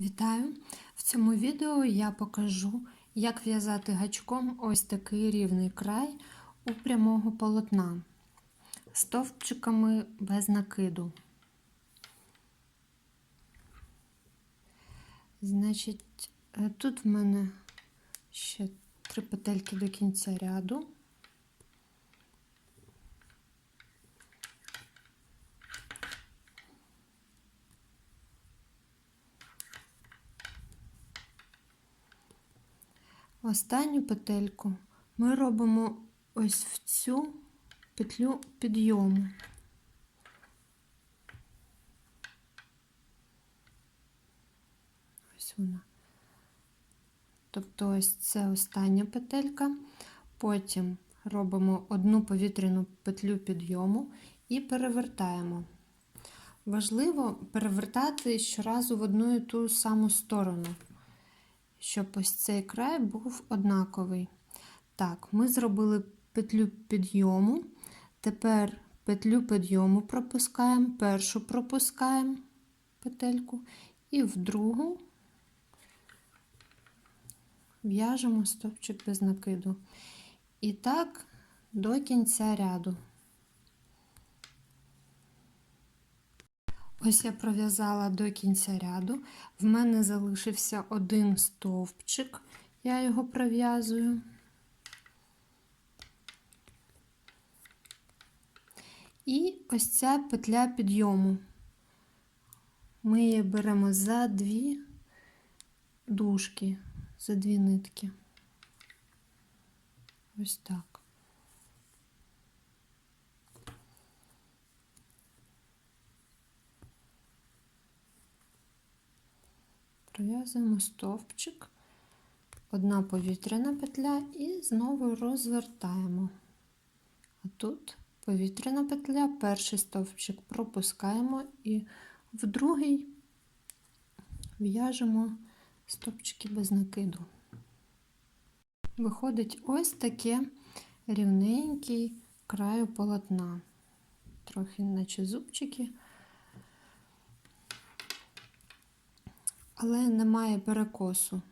Вітаю! В цьому відео я покажу, як в'язати гачком ось такий рівний край у прямого полотна стовпчиками без накиду. Значить, е, тут в мене ще три петельки до кінця ряду. Останню петельку ми робимо ось в цю петлю підйому. Ось вона. Тобто ось це остання петелька, потім робимо одну повітряну петлю підйому і перевертаємо. Важливо перевертати щоразу в одну і ту саму сторону щоб ось цей край був однаковий. Так, ми зробили петлю підйому. Тепер петлю підйому пропускаємо, першу пропускаємо петельку і в другу в'яжемо стопчик без накиду. І так до кінця ряду. Ось я пров'язала до кінця ряду. В мене залишився один стовпчик, я його пров'язую. І ось ця петля підйому. Ми її беремо за дві дужки, за дві нитки. Ось так. Пров'язуємо стовпчик, одна повітряна петля і знову розвертаємо. А тут повітряна петля, перший стовпчик пропускаємо і в другий в'яжемо стовпчики без накиду. Виходить ось таке рівненький краю полотна, трохи наче зубчики. Але немає перекосу.